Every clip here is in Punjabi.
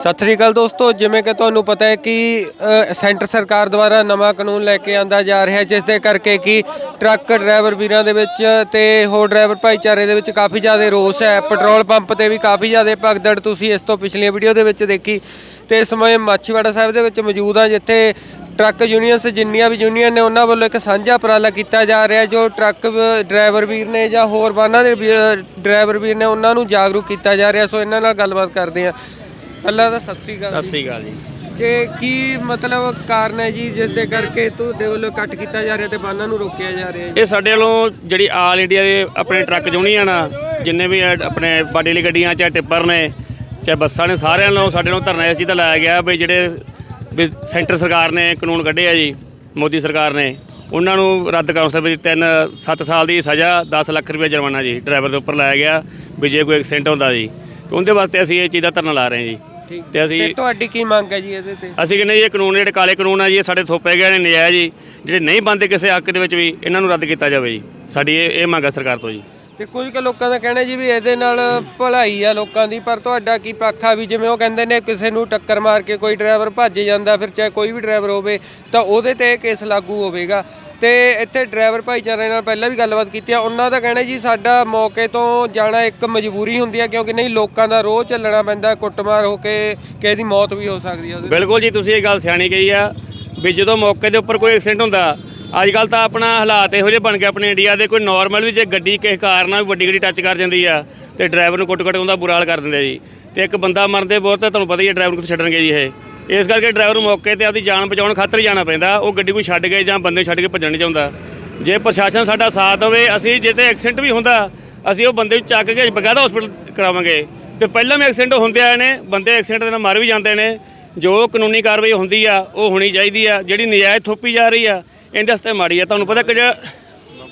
ਸਤਿ ਸ੍ਰੀ ਅਕਾਲ ਦੋਸਤੋ, ਜਿਵੇਂ ਕਿ ਤੁਹਾਨੂੰ ਪਤਾ ਹੈ ਕਿ ਸੈਂਟਰ ਸਰਕਾਰ ਦੁਆਰਾ ਨਵਾਂ ਕਾਨੂੰਨ ਲੈ ਕੇ ਆਂਦਾ ਜਾ ਰਿਹਾ ਜਿਸ ਦੇ ਕਰਕੇ ਕਿ ਟਰੱਕ ਡਰਾਈਵਰ ਵੀਰਾਂ ਦੇ ਵਿੱਚ ਤੇ ਹੋਰ ਡਰਾਈਵਰ ਭਾਈਚਾਰੇ ਦੇ ਵਿੱਚ ਕਾਫੀ ਜ਼ਿਆਦਾ ਰੋਸ ਹੈ। ਪੈਟਰੋਲ ਪੰਪ ਤੇ ਵੀ ਕਾਫੀ ਜ਼ਿਆਦਾ ਭਗਦੜ ਤੁਸੀਂ ਇਸ ਤੋਂ ਪਿਛਲੀਆਂ ਵੀਡੀਓ ਦੇ ਵਿੱਚ ਦੇਖੀ। ਤੇ ਇਸ ਸਮੇਂ ਮਾਛੀਵਾੜਾ ਸਾਹਿਬ ਦੇ ਵਿੱਚ ਮੌਜੂਦ ਆ, ਜਿੱਥੇ ਟਰੱਕ ਯੂਨੀਅਨਸ ਜਿੰਨੀਆਂ ਵੀ ਯੂਨੀਅਨ ਨੇ, ਉਹਨਾਂ ਵੱਲੋਂ ਇੱਕ ਸਾਂਝਾ ਉਪਰਾਲਾ ਕੀਤਾ ਜਾ ਰਿਹਾ, ਜੋ ਟਰੱਕ ਡਰਾਈਵਰ ਵੀਰ ਨੇ ਜਾਂ ਹੋਰ ਵਾਹਨਾਂ ਦੇ ਵੀ- ਡਰਾਈਵਰ ਵੀਰ ਨੇ, ਉਹਨਾਂ ਨੂੰ ਜਾਗਰੂਕ ਕੀਤਾ ਜਾ ਰਿਹਾ। ਸੋ ਇਹਨਾਂ ਨਾਲ ਗੱਲਬਾਤ ਕਰਦੇ ਆ ਅੱਲਾ ਦਾ ਸਤਿ ਸ੍ਰੀ ਅਕਾਲ ਸਤਿ ਸ੍ਰੀ ਅਕਾਲ ਜੀ। ਕਿ ਕੀ ਮਤਲਬ ਕਾਰਨ ਹੈ ਜੀ ਜਿਸ ਦੇ ਕਰਕੇ ਤੁਹਾਡੇ ਵੱਲੋਂ ਕੱਟ ਕੀਤਾ ਜਾ ਰਿਹਾ ਤੇ ਬਾਨਾਂ ਨੂੰ ਰੋਕਿਆ ਜਾ ਰਿਹਾ ਜੀ? ਇਹ ਸਾਡੇ ਵੱਲੋਂ ਜਿਹੜੀ ਆਲ ਇੰਡੀਆ ਦੇ ਆਪਣੇ ਟਰੱਕ ਯੂਨੀਅਨ ਆ ਜਿੰਨੇ ਵੀ ਆਪਣੇ ਬਾਡੀ ਵਾਲੀ ਗੱਡੀਆਂ ਚਾਹੇ ਟਿੱਪਰ ਨੇ ਚਾਹੇ ਬੱਸਾਂ ਨੇ ਸਾਰਿਆਂ ਵੱਲੋਂ ਸਾਡੇ ਵੱਲੋਂ ਧਰਨਾ ਅਸੀਂ ਤਾਂ ਲਾਇਆ ਗਿਆ ਵੀ ਜਿਹੜੇ ਵੀ ਸੈਂਟਰ ਸਰਕਾਰ ਨੇ ਕਾਨੂੰਨ ਕੱਢੇ ਆ ਜੀ ਮੋਦੀ ਸਰਕਾਰ ਨੇ ਉਹਨਾਂ ਨੂੰ ਰੱਦ ਕਰਨ ਵੀ ਤਿੰਨ 7 ਸਾਲ ਦੀ ਸਜ਼ਾ 10 ਲੱਖ ਰੁਪਏ ਜੁਰਮਾਨਾ ਜੀ ਡਰਾਈਵਰ ਦੇ ਉੱਪਰ ਲਾਇਆ ਗਿਆ ਵੀ ਜੇ ਕੋਈ ਐਕਸੀਡੈਂਟ ਹੁੰਦਾ ਜੀ ਤੇ ਉਹਦੇ ਵਾਸਤੇ ਅਸੀਂ ਇਹ ਚੀਜ਼ ਦਾ ਧਰਨਾ ਲਾ ਰਹੇ ਹਾਂ ਜੀ। ਤੇ ਤੇ ਅਸੀਂ ਤੁਹਾਡੀ ਕੀ ਮੰਗ ਹੈ ਜੀ ਇਹਦੇ ਤੇ? ਅਸੀਂ ਕਹਿੰਦੇ ਜੀ ਇਹ ਕਾਨੂੰਨ ਜਿਹੜੇ ਕਾਲੇ ਕਾਨੂੰਨ ਆ ਜੀ ਇਹ ਸਾਡੇ ਥੋਪੇ ਗਏ ਨੇ ਨਜਾਇਜ਼ ਜੀ। ਜਿਹੜੇ ਨਹੀਂ ਬੰਦੇ ਕਿਸੇ ਹੱਕ ਦੇ ਵਿੱਚ ਵੀ ਇਹਨਾਂ ਨੂੰ ਰੱਦ ਕੀਤਾ ਜਾਵੇ ਜੀ। ਸਾਡੀ ਇਹ ਇਹ ਮੰਗ ਹੈ ਸਰਕਾਰ ਤੋਂ ਜੀ। ਤੇ ਕੁਝ ਕੁ ਲੋਕਾਂ ਦਾ ਕਹਿਣਾ ਜੀ ਵੀ ਇਹਦੇ ਨਾਲ ਭਲਾਈ ਆ ਲੋਕਾਂ ਦੀ ਪਰ ਤੁਹਾਡਾ ਕੀ ਪੱਖ ਆ ਵੀ ਜਿਵੇਂ ਉਹ ਕਹਿੰਦੇ ਨੇ ਕਿਸੇ ਨੂੰ ਟੱਕਰ ਮਾਰ ਕੇ ਕੋਈ ਡਰਾਈਵਰ ਭੱਜ ਜਾਂਦਾ ਫਿਰ ਚਾਹੇ ਕੋਈ ਵੀ ਡਰਾਈਵਰ ਹੋਵੇ ਤਾਂ ਉਹਦੇ ਤੇ ਇਹ ਕੇਸ ਲਾਗੂ ਹੋਵੇਗਾ। ਤੇ ਇੱਥੇ ਡਰਾਈਵਰ ਭਾਈਚਾਰੇ ਨਾਲ ਪਹਿਲਾਂ ਵੀ ਗੱਲਬਾਤ ਕੀਤੀ ਆ। ਉਹਨਾਂ ਦਾ ਕਹਿਣਾ ਜੀ, ਸਾਡਾ ਮੌਕੇ ਤੋਂ ਜਾਣਾ ਇੱਕ ਮਜਬੂਰੀ ਹੁੰਦੀ ਆ, ਕਿਉਂਕਿ ਨਹੀਂ, ਲੋਕਾਂ ਦਾ ਰੋਹ ਚੱਲਣਾ ਪੈਂਦਾ, ਕੁੱਟਮਾਰ ਹੋ ਕੇ ਕਿਸੇ ਦੀ ਮੌਤ ਵੀ ਹੋ ਸਕਦੀ ਆ ਉਹਦੇ ਬਿਲਕੁਲ ਜੀ, ਤੁਸੀਂ ਇਹ ਗੱਲ ਸਿਆਣੀ ਕਹੀ ਆ ਵੀ ਜਦੋਂ ਮੌਕੇ ਦੇ ਉੱਪਰ ਕੋਈ ਐਕਸੀਡੈਂਟ ਹੁੰਦਾ ਅੱਜ ਕੱਲ ਤਾਂ ਆਪਣਾ ਹਾਲਾਤ ਇਹੋ ਜਿਹੇ ਬਣ ਗਏ ਆਪਣੇ ਇੰਡੀਆ ਦੇ, ਕੋਈ ਨਾਰਮਲ ਵੀ ਜੇ ਗੱਡੀ ਕਿਸੇ ਕਾਰ ਨਾਲ ਵੀ ਵੱਡੀ ਗੱਡੀ ਟੱਚ ਕਰ ਜਾਂਦੀ ਆ, ਤੇ ਡਰਾਈਵਰ ਨੂੰ ਕੁੱਟ-ਕੁੱਟ ਉਹਦਾ ਬੁਰਾ ਹਾਲ ਕਰ ਦਿੰਦੇ ਆ ਜੀ। ਤੇ ਇੱਕ ਬੰਦਾ ਮਰਦੇ ਬਹੁਤ ਤਾਂ ਤੁਹਾਨੂੰ ਪਤਾ ਹੀ ਹੈ ਡਰਾਈਵਰ ਨੂੰ ਕਿੱਥੇ ਛੱਡਣਗੇ ਜੀ ਇਹ। ਇਸ ਕਰਕੇ ਡਰਾਈਵਰ ਨੂੰ ਮੌਕੇ ਤੇ ਆਪਦੀ ਜਾਨ ਬਚਾਉਣ ਖਾਤਰ ਜਾਣਾ ਪੈਂਦਾ। ਉਹ ਗੱਡੀ ਕੋਈ ਛੱਡ ਗਏ ਜਾਂ ਬੰਦੇ ਛੱਡ ਕੇ ਭੱਜਣ ਨਹੀਂ ਚਾਹੁੰਦਾ। ਜੇ ਪ੍ਰਸ਼ਾਸਨ ਸਾਡਾ ਸਾਥ ਹੋਵੇ ਅਸੀਂ ਜੇ ਤੇ ਐਕਸੀਡੈਂਟ ਵੀ ਹੁੰਦਾ ਅਸੀਂ ਉਹ ਬੰਦੇ ਨੂੰ ਚੱਕ ਕੇ ਬਕਾਇਦਾ ਹਸਪੀਟਲ ਕਰਾਵਾਂਗੇ। ਤੇ ਪਹਿਲਾਂ ਵੀ ਐਕਸੀਡੈਂਟ ਹੁੰਦੇ ਆਏ ਨੇ ਬੰਦੇ ਐਕਸੀਡੈਂਟ ਦੇ ਨਾਲ ਮਰ ਵੀ ਜਾਂਦੇ ਨੇ। ਜੋ ਕਾਨੂੰਨੀ ਕਾਰਵਾਈ ਹੁੰਦੀ ਆ ਉਹ ਹੋਣੀ ਚਾਹੀਦੀ ਆ। ਜਿਹੜੀ ਨਜਾਇਜ਼ ਥੋਪੀ ਜਾ ਰਹੀ ਆ ਇਹਦੇ ਵਾਸਤੇ ਮਾੜੀ ਆ। ਤੁਹਾਨੂੰ ਪਤਾ ਕਿ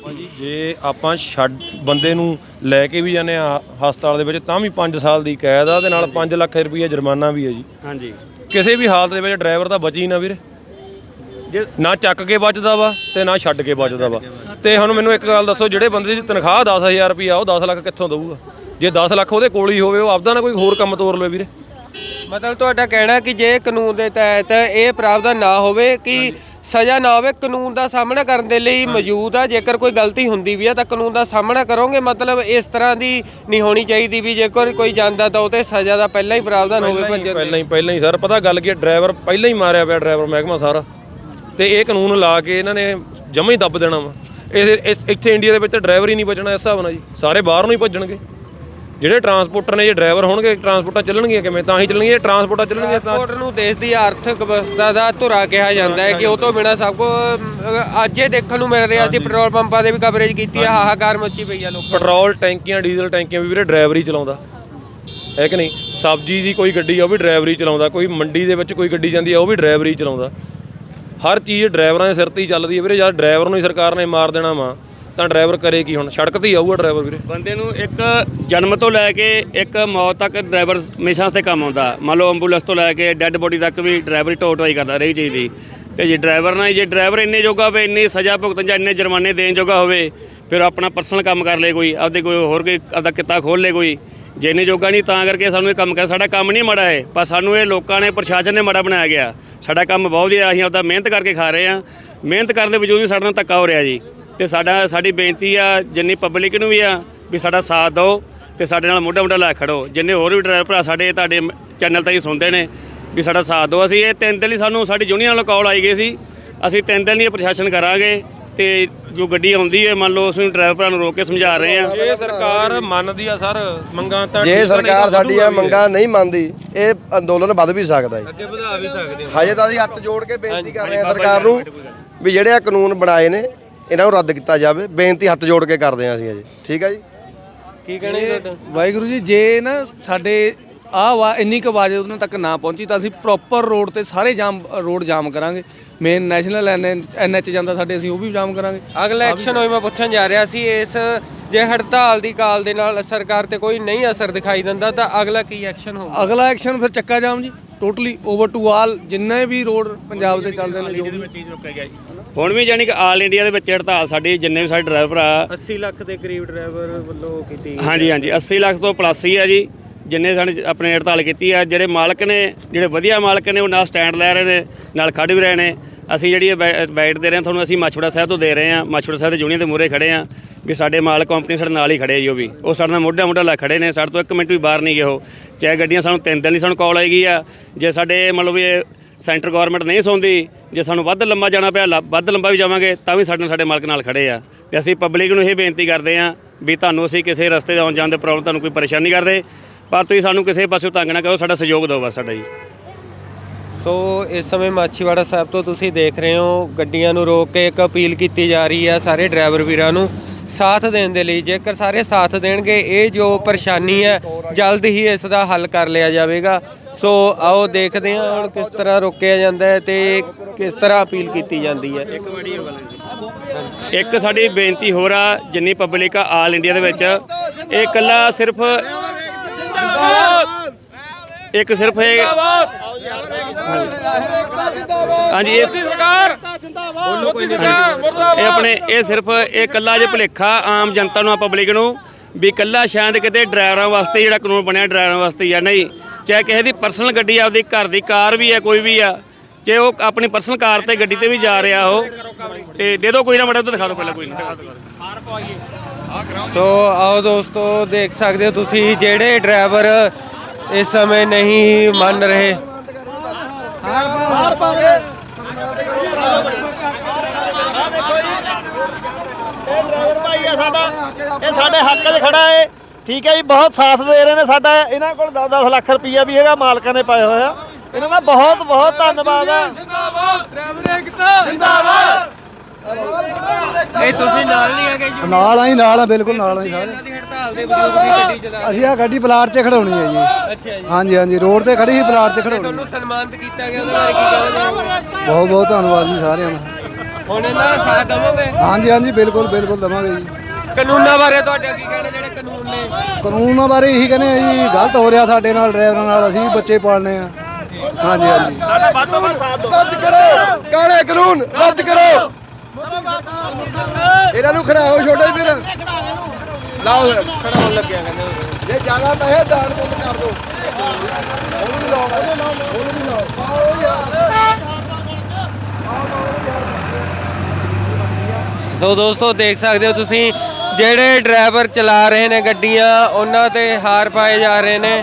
ਜੀ ਜੇ ਆਪਾਂ ਛੱਡ ਬੰਦੇ ਨੂੰ ਲੈ ਕੇ ਵੀ ਜਾਂਦੇ ਆ ਹਸਪਤਾਲ ਦੇ ਵਿੱਚ ਤਾਂ ਵੀ 5 ਸਾਲ ਦੀ ਕੈਦ ਆ। ਤੇ ਨਾਲ 5 ਲੱਖ ਰੁਪਏ ਜੁਰਮਾਨਾ ਵੀ ਹੈ ਜੀ। ਹਾਂਜੀ। ਕਿਸੇ ਵੀ ਹਾਲਤ ਦੇ ਵਿੱਚ ਡਰਾਈਵਰ ਤਾਂ ਬਚੀ ਨਾ ਵੀਰੇ। ਜੇ ਨਾ ਚੱਕ ਕੇ ਬਚਦਾ ਵਾ ਤੇ ਨਾ ਛੱਡ ਕੇ ਬਚਦਾ ਵਾ। ਤੇ ਹੁਣ ਮੈਨੂੰ ਇੱਕ ਗੱਲ ਦੱਸੋ ਜਿਹੜੇ ਬੰਦੇ ਦੀ ਤਨਖਾਹ 10000 ਰੁਪਏ ਆ ਉਹ 10 ਲੱਖ ਕਿੱਥੋਂ ਦਊਗਾ? ਜੇ 10 ਲੱਖ ਉਹਦੇ ਕੋਲ ਹੀ ਹੋਵੇ ਉਹ ਆਪਦਾ ਨਾ ਕੋਈ ਹੋਰ ਕੰਮ ਤੋਰ ਲਵੇ ਵੀਰੇ। ਮਤਲਬ ਤੁਹਾਡਾ ਕਹਿਣਾ ਕਿ ਜੇ ਕਾਨੂੰਨ ਦੇ ਤਹਿਤ ਇਹ ਪ੍ਰਾਵਧਾਨ ਨਾ ਹੋਵੇ ਕਿ ਸਜ਼ਾ ਨਾ ਹੋਵੇ ਕਾਨੂੰਨ ਦਾ ਸਾਹਮਣਾ ਕਰਨ ਦੇ ਲਈ ਮੌਜੂਦ ਆ। ਜੇਕਰ ਕੋਈ ਗਲਤੀ ਹੁੰਦੀ ਵੀ ਆ ਤਾਂ ਕਾਨੂੰਨ ਦਾ ਸਾਹਮਣਾ ਕਰੋਗੇ। ਮਤਲਬ ਇਸ ਤਰ੍ਹਾਂ ਦੀ ਨਹੀਂ ਹੋਣੀ ਚਾਹੀਦੀ ਵੀ ਜੇਕਰ ਕੋਈ ਜਾਂਦਾ ਤਾਂ ਉਹ ਤੇ ਸਜ਼ਾ ਦਾ ਪਹਿਲਾਂ ਹੀ ਪ੍ਰਾਵਧਾਨ ਹੋਵੇ ਭੱਜਣ ਦੇ। ਪਹਿਲਾਂ ਹੀ ਪਹਿਲਾਂ ਹੀ ਸਰ। ਪਤਾ ਗੱਲ ਕੀ ਹੈ ਡਰਾਈਵਰ ਪਹਿਲਾਂ ਹੀ ਮਾਰਿਆ ਪਿਆ ਡਰਾਈਵਰ ਮਹਿਕਮਾ ਸਾਰਾ। ਤੇ ਇਹ ਕਾਨੂੰਨ ਲਾ ਕੇ ਇਹਨਾਂ ਨੇ ਜਮਾ ਹੀ ਦੱਬ ਦੇਣਾ ਵਾ। ਇਸ- ਇੱਥੇ ਇੰਡੀਆ ਦੇ ਵਿੱਚ ਡਰਾਈਵਰ ਹੀ ਨਹੀਂ ਬਚਣਾ ਇਸ ਹਿਸਾਬ ਨਾਲ ਜੀ। ਸਾਰੇ ਬਾਹਰ ਨੂੰ ਹੀ ਭੱਜਣਗੇ। ਜਿਹੜੇ ਟਰਾਂਸਪੋਰਟਰ ਨੇ ਜੇ ਡਰਾਈਵਰ ਹੋਣਗੇ ਟਰਾਂਸਪੋਰਟਾਂ ਚੱਲਣਗੀਆਂ ਕਿਵੇਂ? ਤਾਂ ਹੀ ਚੱਲਣਗੀਆਂ ਟਰਾਂਸਪੋਰਟਾਂ ਚੱਲਣਗੀਆਂ ਤਾਂ ਟਰਾਂਸਪੋਰਟ ਨੂੰ ਦੇਸ਼ ਦੀ ਆਰਥਿਕ ਵਿਵਸਥਾ ਦਾ ਧੁਰਾ ਕਿਹਾ ਜਾਂਦਾ ਹੈ ਕਿ ਉਹ ਤੋਂ ਬਿਨਾ ਸਭ ਕੋ ਅੱਜ ਇਹ ਦੇਖਣ ਨੂੰ ਮਿਲ ਰਿਹਾ ਸੀ ਪੈਟਰੋਲ ਪੰਪਾਂ ਦੇ ਵੀ ਕਵਰੇਜ ਕੀਤੀ ਆ ਹਾਹਾਕਾਰ ਮੱਚੀ ਪਈ ਆ ਲੋਕਾਂ ਪੈਟਰੋਲ ਟੈਂਕੀਆਂ ਡੀਜ਼ਲ ਟੈਂਕੀਆਂ ਵੀ ਵੀਰੇ ਡਰਾਈਵਰ ਹੀ ਚਲਾਉਂਦਾ। ਹੈ ਕਿ ਨਹੀਂ? ਸਬਜ਼ੀ ਦੀ ਕੋਈ ਗੱਡੀ ਆ ਉਹ ਵੀ ਡਰਾਈਵਰ ਹੀ ਚਲਾਉਂਦਾ। ਕੋਈ ਮੰਡੀ ਦੇ ਵਿੱਚ ਕੋਈ ਗੱਡੀ ਜਾਂਦੀ ਆ ਉਹ ਵੀ ਡਰਾਈਵਰ ਹੀ ਚਲਾਉਂਦਾ। ਹਰ ਚੀਜ਼ ਡਰਾਈਵਰਾਂ ਦੇ ਸਿਰ ਤੇ ਹੀ ਚੱਲਦੀ ਹੈ ਵੀਰੇ ਜਦ ਡਰਾਈਵਰ ਨੂੰ ਹੀ ਸਰਕਾਰ ਨੇ ਮਾਰ ਦੇਣਾ ਵਾ। ਤਾਂ ਡਰਾਈਵਰ ਕਰੇ ਕੀ ਹੁਣ? ਸੜਕ ਤੇ ਹੀ ਆਊਗਾ ਡਰਾਈਵਰ ਵੀਰੇ? ਬੰਦੇ ਨੂੰ ਇੱਕ ਜਨਮ ਤੋਂ ਲੈ ਕੇ ਇੱਕ ਮੌਤ ਤੱਕ ਡਰਾਈਵਰ ਹਮੇਸ਼ਾ ਤੇ ਕੰਮ ਆਉਂਦਾ। ਮੰਨ ਲਓ ਐਂਬੂਲੈਂਸ ਤੋਂ ਲੈ ਕੇ ਡੈੱਡ ਬੋਡੀ ਤੱਕ ਵੀ ਡਰਾਈਵਰ ਹੀ ਢੋ ਕਰਦਾ ਰਹੀ ਚੀਜ਼ ਦੀ। ਤੇ ਜੇ ਡਰਾਈਵਰ ਨਾ ਜੇ ਡਰਾਈਵਰ ਇੰਨੇ ਜੋਗਾ ਹੋਵੇ, ਇੰਨੀ ਸਜ਼ਾ ਭੁਗਤਣ ਜਾਂ ਇੰਨੇ ਜੁਰਮਾਨੇ ਦੇਣ ਜੋਗਾ ਹੋਵੇ, ਫਿਰ ਆਪਣਾ ਪਰਸਨਲ ਕੰਮ ਕਰ ਲੇ ਕੋਈ, ਆਪਦੇ ਕੋਈ ਹੋਰ ਕੋਈ, ਆਪਦਾ ਕਿੱਤਾ ਖੋਲ ਲੇ ਕੋਈ। ਜੇ ਇੰਨੇ ਜੋਗਾ ਨਹੀਂ, ਤਾਂ ਕਰਕੇ ਸਾਨੂੰ ਇਹ ਕੰਮ ਕਰ, ਸਾਡਾ ਕੰਮ ਨਹੀਂ ਮਾੜਾ ਹੈ ਪਰ ਸਾਨੂੰ ਇਹ ਲੋਕਾਂ ਨੇ, ਪ੍ਰਸ਼ਾਸਨ ਨੇ ਮਾੜਾ ਬਣਾਇਆ ਗਿਆ। ਸਾਡਾ ਕੰਮ ਬਹੁਤ ਵਧੀਆ ਅਸੀਂ ਆਪਦਾ ਮਿਹਨਤ ਕਰਕੇ ਖਾ ਰਹੇ ਹਾਂ। ਮਿਹਨਤ ਕਰਨ ਦੇ ਵਜੂਦ ਵੀ ਸਾਡੇ ਨਾਲ ਧੱਕਾ ਹੋ ਰਿਹਾ ਜੀ। ਤੇ ਸਾਡਾ ਸਾਡੀ ਬੇਨਤੀ ਆ ਜਿੰਨੀ ਪਬਲਿਕ ਨੂੰ ਵੀ ਆ ਵੀ ਸਾਡਾ ਸਾਥ ਦਿਓ ਤੇ ਸਾਡੇ ਨਾਲ ਮੋਢਾ ਮੋਢਾ ਲਾ ਖੜੋ। ਜਿੰਨੇ ਹੋਰ ਵੀ ਡਰਾਈਵਰ ਭਰਾ ਸਾਡੇ ਤੁਹਾਡੇ ਚੈਨਲ ਤੇ ਹੀ ਸੁਣਦੇ ਨੇ ਵੀ ਸਾਡਾ ਸਾਥ ਦਿਓ। ਅਸੀਂ ਇਹ ਤਿੰਨ ਦਿਨ ਲਈ ਸਾਨੂੰ ਸਾਡੀ ਯੂਨੀਅਨ ਵੱਲੋਂ ਕਾਲ ਆਈ ਗਈ ਸੀ। ਅਸੀਂ ਤਿੰਨ ਦਿਨ ਲਈ ਪ੍ਰਸ਼ਾਸਨ ਕਰਾਂਗੇ ਤੇ ਜੋ ਗੱਡੀ ਆਉਂਦੀ ਹੈ ਮੰਨ ਲਓ ਅਸੀਂ ਡਰਾਈਵਰ ਭਰਾ ਨੂੰ ਰੋਕ ਕੇ ਸਮਝਾ ਰਹੇ ਆ। ਜੇ ਸਰਕਾਰ ਮੰਨਦੀ ਆ ਸਰ ਮੰਗਾਂ ਤਾਂ ਜੇ ਸਰਕਾਰ ਸਾਡੀਆਂ ਮੰਗਾਂ ਨਹੀਂ ਮੰਨਦੀ ਇਹ ਅੰਦੋਲਨ ਵੱਧ ਵੀ ਸਕਦਾ ਹੈ ਅੱਗੇ ਵਧਾ ਵੀ ਸਕਦੇ ਹੋ ਹਜੇ ਤਾਂ ਅਸੀਂ ਹੱਥ ਜੋੜ ਕੇ ਬੇਨਤੀ ਕਰ ਰਹੇ ਹਾਂ ਸਰਕਾਰ ਨੂੰ ਵੀ ਜਿਹੜੇ ਆ ਕਾਨੂੰਨ ਬਣਾਏ ਨੇ ਇਹਨਾਂ ਨੂੰ ਰੱਦ ਕੀਤਾ ਜਾਵੇ ਬੇਨਤੀ ਹੱਥ ਜੋੜ ਕੇ ਕਰਦੇ ਹਾਂ ਅਸੀਂ ਅਜੇ। ਠੀਕ ਹੈ ਜੀ? ਕੀ ਕਹਿਣਾ ਜੀ ਤੁਹਾਡਾ? ਵਾਹਿਗੁਰੂ ਜੀ ਜੇ ਨਾ ਸਾਡੇ ਆਹ ਵਾ ਇੰਨੀ ਕੁ ਆਵਾਜ਼ ਉਹਨਾਂ ਤੱਕ ਨਾ ਪਹੁੰਚੀ ਤਾਂ ਅਸੀਂ ਪ੍ਰੋਪਰ ਰੋਡ ਤੇ ਸਾਰੇ ਜਾਮ ਰੋਡ ਜਾਮ ਕਰਾਂਗੇ। ਮੇਨ ਨੈਸ਼ਨਲ ਐਨਐਚ ਜਾਂਦਾ ਸਾਡੇ ਅਸੀਂ ਉਹ ਵੀ ਜਾਮ ਕਰਾਂਗੇ। ਅਗਲਾ ਐਕਸ਼ਨ ਹੋਈ ਮੈਂ ਪੁੱਛਣ ਜਾ ਰਿਹਾ ਸੀ ਇਸ ਜੇ ਹੜਤਾਲ ਦੀ ਕਾਲ ਦੇ ਨਾਲ ਸਰਕਾਰ ਤੇ ਕੋਈ ਨਹੀਂ ਅਸਰ ਦਿਖਾਈ ਦਿੰਦਾ ਤਾਂ ਅਗਲਾ ਕੀ ਐਕਸ਼ਨ ਹੋਊਗਾ? ਅਗਲਾ ਐਕਸ਼ਨ ਫਿਰ ਚੱਕਾ ਜਾਮ ਜੀ। ਟੋਟਲੀ ਓਵਰ ਟੂ ਆਲ ਜਿੰਨੇ ਵੀ ਰੋਡ ਪੰਜਾਬ ਦੇ ਚੱਲਦੇ ਨੇ ਜੋ ਵੀ ਚੀਜ਼ ਰੁਕਿਆ ਗਿਆ ਜੀ। ਹੁਣ ਵੀ ਯਾਨੀ ਕਿ ਆਲ ਇੰਡੀਆ ਦੇ ਵਿੱਚ ਹੜਤਾਲ ਸਾਡੀ ਜਿੰਨੇ ਵੀ ਸਾਡੇ ਡਰਾਈਵਰ ਭਰਾ 80 ਲੱਖ ਦੇ ਕਰੀਬ ਡਰਾਈਵਰ ਵੱਲੋਂ ਕੀਤੀ ਹਾਂਜੀ ਹਾਂਜੀ 80 ਲੱਖ ਤੋਂ ਪਲੱਸ ਹੀ ਆ ਜੀ ਜਿੰਨੇ ਸਾਡੇ ਆਪਣੇ ਹੜਤਾਲ ਕੀਤੀ ਆ ਜਿਹੜੇ ਮਾਲਕ ਨੇ ਜਿਹੜੇ ਵਧੀਆ ਮਾਲਕ ਨੇ ਉਹ ਨਾਲ ਸਟੈਂਡ ਲੈ ਰਹੇ ਨੇ ਨਾਲ ਖੜ ਵੀ ਰਹੇ ਨੇ। ਅਸੀਂ ਜਿਹੜੀ ਇਹ ਬੈ- ਬੈਟ ਦੇ ਰਹੇ ਹਾਂ, ਤੁਹਾਨੂੰ ਅਸੀਂ ਮਾਛੋੜਾ ਸਾਹਿਬ ਤੋਂ ਦੇ ਰਹੇ ਹਾਂ। ਮਾਛੋੜਾ ਸਾਹਿਬ ਦੇ ਯੂਨੀਅਨ ਦੇ ਮੂਹਰੇ ਖੜੇ ਆ ਵੀ ਸਾਡੇ ਮਾਲ ਕੰਪਨੀ ਸਾਡੇ ਨਾਲ ਹੀ ਖੜੇ ਜੀ ਉਹ ਵੀ। ਉਹ ਸਾਡੇ ਨਾਲ ਮੋਢਾ ਮੋਢਾ ਲਾ ਖੜੇ ਨੇ, ਸਾਡੇ ਤੋਂ ਇੱਕ ਮਿੰਟ ਵੀ ਬਾਹਰ ਨਹੀਂ ਗਏ ਉਹ। ਚਾਹੇ ਗੱਡੀਆਂ ਸਾਨੂੰ ਤਿੰਨ ਦਿਨ ਲਈ ਸਾਨੂੰ ਕਾਲ ਆਏਗੀ ਆ, ਜੇ ਸਾਡੇ ਮਤਲਬ ਇਹ ਸੈਂਟਰ ਗਵਰਨਮੈਂਟ ਨਹੀਂ ਸੌਂਦੀ, ਜੇ ਸਾਨੂੰ ਵੱਧ ਲੰਬਾ ਜਾਣਾ ਪਿਆ, ਲ- ਵੱਧ ਲੰਬਾ ਵੀ ਜਾਵਾਂਗੇ, ਤਾਂ ਵੀ ਸਾਡੇ ਨਾਲ ਸਾਡੇ ਮਾਲਕ ਨਾਲ ਖੜੇ ਆ। ਤੇ ਅਸੀਂ ਪਬਲਿਕ ਨੂੰ ਇਹ ਬੇਨਤੀ ਕਰਦੇ ਆ ਵੀ ਤੁਹਾਨੂੰ ਅਸੀਂ ਕਿਸੇ ਰਸਤੇ ਦੇ ਆਉਣ ਜਾਣ ਦੇ ਪ੍ਰੋਬਲਮ ਤੁਹਾਨੂੰ ਕੋਈ ਪਰੇਸ਼ਾਨੀ ਨਹੀਂ ਕਰਦੇ, ਪਰ ਤੁਸੀਂ ਸਾਨੂੰ ਕਿਸੇ ਪਾਸੋਂ ਤੰਗ ਨਾ ਕਰੋ, ਸਾਡਾ ਸਹਿਯੋਗ ਦਿਓ ਬਸ ਸਾਡਾ ਜੀ। ਸੋ ਇਸ ਸਮੇਂ ਮਾਛੀਵਾੜਾ ਸਾਹਿਬ ਤੋਂ ਤੁਸੀਂ ਦੇਖ ਰਹੇ ਹੋ ਗੱਡੀਆਂ ਨੂੰ ਰੋਕ ਕੇ ਇੱਕ ਅਪੀਲ ਕੀਤੀ ਜਾ ਰਹੀ ਹੈ ਸਾਰੇ ਡਰਾਈਵਰ ਵੀਰਾਂ ਨੂੰ ਸਾਥ ਦੇਣ ਦੇ ਲਈ। ਜੇਕਰ ਸਾਰੇ ਸਾਥ ਦੇਣਗੇ, ਇਹ ਜੋ ਪਰੇਸ਼ਾਨੀ ਹੈ, ਜਲਦ ਹੀ ਇਸ ਦਾ ਹੱਲ ਕਰ ਲਿਆ ਜਾਵੇਗਾ। ਸੋ ਆਓ ਦੇਖਦੇ ਹਾਂ ਹੁਣ ਕਿਸ ਤਰ੍ਹਾਂ ਰੋਕਿਆ ਜਾਂਦਾ ਹੈ ਤੇ ਕਿਸ ਤਰ੍ਹਾਂ ਅਪੀਲ ਕੀਤੀ ਜਾਂਦੀ ਹੈ। ਇੱਕ ਸਾਡੀ ਬੇਨਤੀ ਹੋਰ ਆ, ਜਿੰਨੀ ਪਬਲਿਕ ਆ, ਆਲ ਇੰਡੀਆ ਦੇ ਵਿੱਚ। ਇਹ ਇਕੱਲਾ ਸਿਰਫ ਇੱਕ ਸਿਰਫ ਇਹ ਹਾਂਜੀ ਇਹ ਸਰਕਾਰ। ਇਹ ਆਪਣੇ ਇਹ ਸਿਰਫ ਇਹ ਇਕੱਲਾ ਜੇ ਭੁਲੇਖਾ ਆਮ ਜਨਤਾ ਨੂੰ ਪਬਲਿਕ ਨੂੰ ਵੀ ਇਕੱਲਾ ਸ਼ਾਇਦ ਕਿਤੇ ਡਰਾਈਵਰਾਂ ਵਾਸਤੇ ਜਿਹੜਾ ਕਾਨੂੰਨ ਬਣਿਆ ਡਰਾਈਵਰਾਂ ਵਾਸਤੇ ਹੀ ਆ ਨਹੀਂ। ਚਾਹੇ ਕਿਸੇ ਦੀ ਪਰਸਨਲ ਗੱਡੀ ਆਪਦੀ ਘਰ ਦੀ ਕਾਰ ਵੀ ਹੈ ਕੋਈ ਵੀ ਆ ਜੇ ਉਹ ਆਪਣੀ ਪਰਸਨਲ ਕਾਰ ਤੇ ਗੱਡੀ ਤੇ ਵੀ ਜਾ ਰਿਹਾ ਉਹ ਤੇ ਦੇ ਦਿਓ ਕੋਈ ਨਾ ਮੜਾ ਉਹ ਦਿਖਾ ਦਿਓ ਪਹਿਲਾਂ ਕੋਈ ਨਾ। ਦਿਖਾ ਦਿਓ ਸੋ ਆਓ ਦੋਸਤੋ ਦੇਖ ਸਕਦੇ ਹੋ ਤੁਸੀਂ ਜਿਹੜੇ ਡਰਾਈਵਰ ਇਸ ਸਮੇਂ ਨਹੀਂ ਮੰਨ ਰਹੇ। ਇਹ ਡਰਾਈਵਰ ਭਾਈ ਆ ਸਾਡਾ ਇਹ ਸਾਡੇ ਹੱਕ 'ਚ ਖੜਾ ਏ। ਠੀਕ ਹੈ ਜੀ ਬਹੁਤ ਸਾਥ ਦੇ ਰਹੇ ਨੇ ਸਾਡਾ। ਇਹਨਾਂ ਕੋਲ 10-10 ਲੱਖ ਰੁਪਈਆ ਵੀ ਹੈਗਾ ਮਾਲਕਾਂ ਨੇ ਪਾਇਆ ਹੋਇਆ। ਇਹਨਾਂ ਦਾ ਬਹੁਤ ਬਹੁਤ ਧੰਨਵਾਦ ਆ ਇਹ ਤੁਸੀਂ ਨਾਲ ਨਹੀਂ ਹੈਗੇ ਜੀ। ਨਾਲ ਆਈ ਨਾਲ ਆ ਬਿਲਕੁਲ ਨਾਲ ਆਈ ਸਾਰੇ। ਦੀ ਹੜਤਾਲ ਦੇ ਵਿਰੋਧ ਦੀ ਗੱਡੀ ਚਲਾ ਅਸੀਂ ਆ ਗੱਡੀ ਪਲਾਟ 'ਚ ਖੜਾਉਣੀ ਹੈ ਜੀ। ਅੱਛਾ ਜੀ। ਹਾਂਜੀ ਹਾਂਜੀ ਰੋਡ ਤੇ ਖੜੀ ਸੀ ਪਲਾਟ 'ਚ ਖੜਾਉਣੀ। ਤੁਹਾਨੂੰ ਸਨਮਾਨਿਤ ਕੀਤਾ ਗਿਆ ਉਹਦੇ ਬਾਰੇ ਕੀ ਕਹਿਣਾ ਚਾਹੋਗੇ? ਬਹੁਤ ਬਹੁਤ ਧੰਨਵਾਦ ਜੀ ਸਾਰਿਆਂ ਦਾ। ਹੁਣ ਇਹਨਾਂ ਦਾ ਸਾਥ ਦੇਵੋਗੇ? ਹਾਂਜੀ ਹਾਂਜੀ ਬਿਲਕੁਲ ਬਿਲਕੁਲ ਦਵਾਂਗੇ ਜੀ। ਕਾਨੂੰਨਾਂ ਬਾਰੇ ਤੁਹਾਡੇ ਕੀ ਕਹਿਣਾ ਜਿਹੜੇ ਕਾਨੂੰਨ ਨੇ? ਕਾਨੂੰਨਾਂ ਬਾਰੇ ਇਹੀ ਕਹਿੰਦੇ ਆ ਜੀ ਗਲਤ ਹੋ ਰਿਹਾ ਸਾਡੇ ਨਾਲ ਡਰਾਈਵਰਾਂ ਨਾਲ ਅਸੀਂ ਵੀ ਬੱਚੇ ਪਾਲਨੇ ਆ। ਹਾਂਜੀ ਹਾਂਜੀ। ਰੱਦ ਕਰੋ ਕਾਲੇ ਕਾਨੂੰਨ ਰੱਦ ਕਰੋ। ਇਹਨਾਂ ਨੂੰ ਖੜਾਓ ਛੋਟੇ ਵੀਰ ਲਾਓ ਖੜਾਉਣ ਲੱਗਿਆ ਕਹਿੰਦੇ ਜੇ ਜ਼ਿਆਦਾ ਪੈਸੇ ਦਾਨ ਪੁੰਨ ਕਰ ਦੋ ਉਹਨੂੰ ਵੀ ਲਾਓ। ਉਹਨੂੰ ਵੀ ਲਾਓ। ਆਓ ਯਾਰ। ਸੋ ਦੋਸਤੋ ਦੇਖ ਸਕਦੇ ਹੋ ਤੁਸੀਂ ਜਿਹੜੇ ਡਰਾਈਵਰ ਚਲਾ ਰਹੇ ਨੇ ਗੱਡੀਆਂ ਉਹਨਾਂ ਤੇ ਹਾਰ ਪਾਏ ਜਾ ਰਹੇ ਨੇ।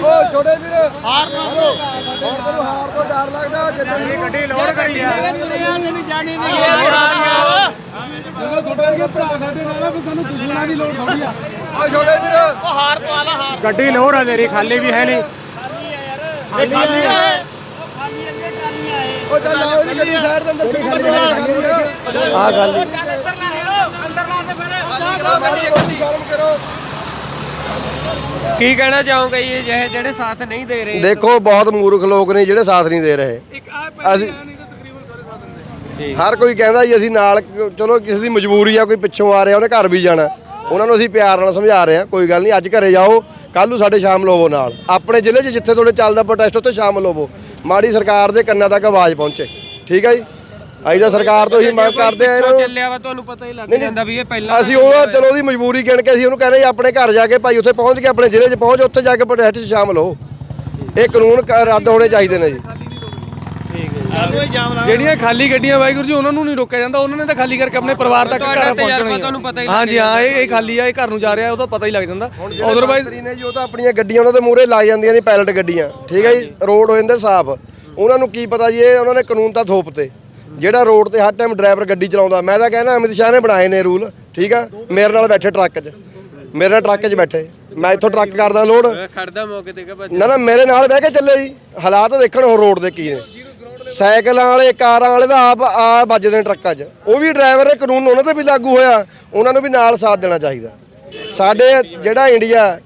ਓ ਛੋਟੇ ਵੀਰ। ਹਾਰ ਮਾਰੋ ਹੁਣ ਤੈਨੂੰ ਹਾਰ ਤੋਂ ਡਰ ਲੱਗਦਾ ਜਿੱਦਾਂ ਇਹ ਗੱਡੀ ਲੋਡ ਕਰੀ ਆ। ਓ ਛੋਟੇ ਵੀਰ। ਗੱਡੀ ਲੋੜ ਆ ਤੇਰੀ ਖਾਲੀ ਵੀ ਹੈ ਨਹੀਂ। ਇਹ ਖਾਲੀ ਹੈ ਉਹ ਚੱਲ ਆਓ ਇਹਦੀ ਗੱਡੀ ਸਾਈਡ ਦੇ ਅੰਦਰ ਖਾਲੀ ਆ ਆ। ਗੱਲ ਗੱਡੀ ਗਰਮ ਕਰੋ। ਕੀ ਕਹਿਣਾ ਚਾਹੋਗੇ ਜੀ ਜਿਹੜੇ ਜਿਹੜੇ ਸਾਥ ਨਹੀਂ ਦੇ ਰਹੇ? ਦੇਖੋ ਬਹੁਤ ਮੂਰਖ ਲੋਕ ਨੇ ਜਿਹੜੇ ਸਾਥ ਨਹੀਂ ਦੇ ਰਹੇ। ਅਸੀਂ ਹਰ ਕੋਈ ਕਹਿੰਦਾ ਜੀ ਅਸੀਂ ਨਾਲ ਚਲੋ ਕਿਸੇ ਦੀ ਮਜਬੂਰੀ ਆ ਕੋਈ ਪਿੱਛੋਂ ਆ ਰਿਹਾ ਉਹਨੇ ਘਰ ਵੀ ਜਾਣਾ। ਉਹਨਾਂ ਨੂੰ ਅਸੀਂ ਪਿਆਰ ਨਾਲ ਸਮਝਾ ਰਹੇ ਹਾਂ ਕੋਈ ਗੱਲ ਨਹੀਂ ਅੱਜ ਘਰੇ ਜਾਓ ਕੱਲ ਨੂੰ ਸਾਡੇ ਸ਼ਾਮਲ ਹੋਵੋ ਨਾਲ। ਆਪਣੇ ਜ਼ਿਲ੍ਹੇ 'ਚ ਜਿੱਥੇ ਤੁਹਾਡੇ ਚੱਲਦਾ ਪ੍ਰੋਟੈਸਟ ਉੱਥੇ ਸ਼ਾਮਲ ਹੋਵੋ ਮਾੜੀ ਸਰਕਾਰ ਦੇ ਕੰਨਾਂ ਤੱਕ ਆਵਾਜ਼ ਪਹੁੰਚੇ। ਠੀਕ ਹੈ ਜੀ? ਅਸੀਂ ਤਾਂ ਸਰਕਾਰ ਤੋਂ ਹੀ ਮੰਗ ਕਰਦੇ ਆ ਇਹਨਾਂ। ਨੂੰ ਚੱਲਿਆ ਵਾ ਤੁਹਾਨੂੰ ਪਤਾ ਹੀ ਲੱਗ ਜਾਂਦਾ ਵੀ ਇਹ ਪਹਿਲਾਂ ਅਸੀਂ ਉਹ ਚਲੋ ਉਹਦੀ ਮਜਬੂਰੀ ਗਿਣ ਕੇ ਅਸੀਂ ਉਹਨੂੰ ਕਹਿੰਦੇ ਆਪਣੇ ਘਰ ਜਾ ਕੇ ਭਾਈ ਉੱਥੇ ਪਹੁੰਚ ਕੇ ਆਪਣੇ ਜ਼ਿਲ੍ਹੇ 'ਚ ਪਹੁੰਚ ਉੱਥੇ ਜਾ ਕੇ ਪ੍ਰੋਟੈਸਟ 'ਚ ਸ਼ਾਮਲ ਹੋ। ਇਹ ਕਾਨੂੰਨ ਰੱਦ ਹੋਣੇ ਚਾਹੀਦੇ ਨੇ ਜੀ। ਜਿਹੜੀਆਂ ਖਾਲੀ ਗੱਡੀਆਂ ਵਾਹਿਗੁਰੂ ਜੀ ਉਹਨਾਂ ਨੂੰ ਨਹੀਂ ਰੋਕਿਆ ਜਾਂਦਾ ਉਹਨਾਂ ਨੇ ਤਾਂ ਖਾਲੀ ਕਰਕੇ ਆਪਣੇ ਪਰਿਵਾਰ ਤੱਕ ਘਰ ਪਹੁੰਚਣਾ ਹੀ ਹਾਂਜੀ ਹਾਂ ਇਹ ਇਹ ਖਾਲੀ ਆ ਇਹ ਘਰ ਨੂੰ ਜਾ ਰਿਹਾ ਉਹਦਾ ਪਤਾ ਹੀ ਲੱਗ ਜਾਂਦਾ। ਨੇ ਜੀ ਉਹ ਤਾਂ ਆਪਣੀਆਂ ਗੱਡੀਆਂ ਉਹਨਾਂ ਦੇ ਮੂਹਰੇ ਲਾ ਜਾਂਦੀਆਂ ਨੇ ਪੈਲਟ ਗੱਡੀਆਂ। ਠੀਕ ਹੈ ਜੀ? ਰੋਡ ਹੋ ਜਾਂਦੇ ਸਾਫ਼। ਉਹਨਾਂ ਨੂੰ ਕੀ ਪਤਾ ਜੀ ਇਹ ਉਹਨਾਂ ਨੇ ਕਾਨੂੰਨ ਤਾਂ ਥੋਪਤੇ ਜਿਹੜਾ ਰੋਡ ਤੇ ਹਰ ਟਾਈਮ ਡਰਾਈਵਰ ਗੱਡੀ ਚਲਾਉਂਦਾ ਮੈਂ ਤਾਂ ਕਹਿੰਦਾ ਅਮਿਤ ਸ਼ਾਹ ਨੇ ਬਣਾਏ ਨੇ ਰੂਲ ਠੀਕ ਆ? ਮੇਰੇ ਨਾਲ ਬੈਠੇ ਟਰੱਕ 'ਚ। ਮੇਰੇ ਨਾਲ ਟਰੱਕ 'ਚ ਬੈਠੇ। ਮੈਂ ਇੱਥੋਂ ਟਰੱਕ ਕਰਦਾ ਲੋਡ ਖੜਦਾ ਮੌਕੇ ਤੇ ਕਿ ਨਾ ਨਾ ਮੇਰੇ ਨਾਲ ਬਹਿ ਕੇ ਚੱਲੇ ਜੀ। ਹਾਲਾਤ ਦੇਖਣ ਉਹ ਰੋਡ ਦੇ ਕੀ ਨੇ। ਸਾਈਕਲਾਂ ਵਾਲੇ ਕਾਰਾਂ ਵਾਲੇ ਤਾਂ ਆਪ ਆ ਵੱਜਦੇ ਨੇ ਟਰੱਕਾਂ 'ਚ। ਉਹ ਵੀ ਡਰਾਈਵਰ ਦੇ ਕਾਨੂੰਨ ਉਹਨਾਂ ਤੇ ਵੀ ਲਾਗੂ ਹੋਇਆ। ਉਹਨਾਂ ਨੂੰ ਵੀ ਨਾਲ ਸਾਥ ਦੇਣਾ ਚਾਹੀਦਾ। ਸਾਡੇ ਜਿਹੜਾ ਇੰਡੀਆ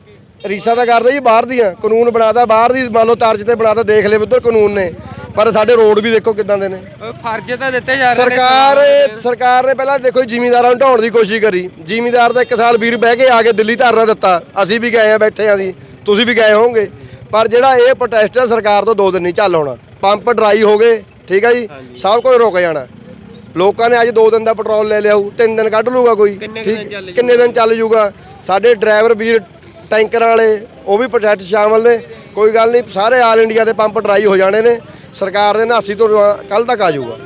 ਰੀਸਾ ਤਾਂ ਕਰਦਾ ਜੀ ਬਾਹਰ ਦੀਆਂ। ਕਾਨੂੰਨ ਬਣਾਦਾ ਬਾਹਰ ਦੀ ਮੰਨ ਲਓ ਤਰਜ ਤੇ ਬਣਾਦਾ ਦੇਖ ਲੈ ਉਧਰ ਕਾਨੂੰਨ ਨੇ। ਪਰ ਸਾਡੇ ਰੋਡ ਵੀ ਦੇਖੋ ਕਿਦਾਂ ਦੇ ਨੇ। ਫਰਜ਼ ਤਾਂ ਦਿੱਤੇ ਜਾ ਰਹੇ ਨੇ ਸਰਕਾਰ ਸਰਕਾਰ ਨੇ ਪਹਿਲਾਂ ਦੇਖੋ ਜ਼ਿਮੀਂਦਾਰਾਂ ਨੂੰ ਢਾਉਣ ਦੀ ਕੋਸ਼ਿਸ਼ ਕਰੀ। ਜ਼ਿਮੀਂਦਾਰ ਦਾ ਇੱਕ ਸਾਲ ਵੀਰ ਬਹਿ ਕੇ ਆ ਕੇ ਦਿੱਲੀ ਧਰਨਾ ਦਿੱਤਾ। ਅਸੀਂ ਵੀ ਗਏ ਆ ਬੈਠੇ ਆ ਅਸੀਂ। ਤੁਸੀਂ ਵੀ ਗਏ ਹੋਵੋਗੇ। ਪਰ ਜਿਹੜਾ ਇਹ ਪ੍ਰੋਟੈਸਟ ਹੈ ਸਰਕਾਰ ਤੋਂ ਦੋ ਦਿਨ ਨਹੀਂ ਚੱਲ ਹੋਣਾ। ਪੰਪ ਡਰਾਈ ਹੋ ਗਏ ਠੀਕ ਹੈ ਜੀ? ਸਭ ਕੁਝ ਰੁਕ ਜਾਣਾ। ਲੋਕਾਂ ਨੇ ਅੱਜ 2 ਦਿਨ ਦਾ ਪੈਟਰੋਲ ਲੈ ਲਿਆਊ 3 ਦਿਨ ਕੱਢ ਲੂਗਾ ਕੋਈ। ਠੀਕ? ਕਿੰਨੇ ਦਿਨ ਚੱਲ ਜੂਗਾ? ਸਾਡੇ ਡਰਾਈਵਰ ਵੀਰ ਟੈਂਕਰਾਂ ਵਾਲੇ ਉਹ ਵੀ ਪ੍ਰੋਜੈਕਟ ਸ਼ਾਮਲ ਨੇ। ਕੋਈ ਗੱਲ ਨਹੀਂ ਸਾਰੇ ਆਲ ਇੰਡੀਆ ਦੇ ਪੰਪ ਡਰਾਈ ਹੋ ਜਾਣੇ ਨੇ। ਸਰਕਾਰ ਦੇ ਨਾਸੀ ਤੋਂ ਕੱਲ ਤੱਕ ਆ ਜਾਊਗਾ।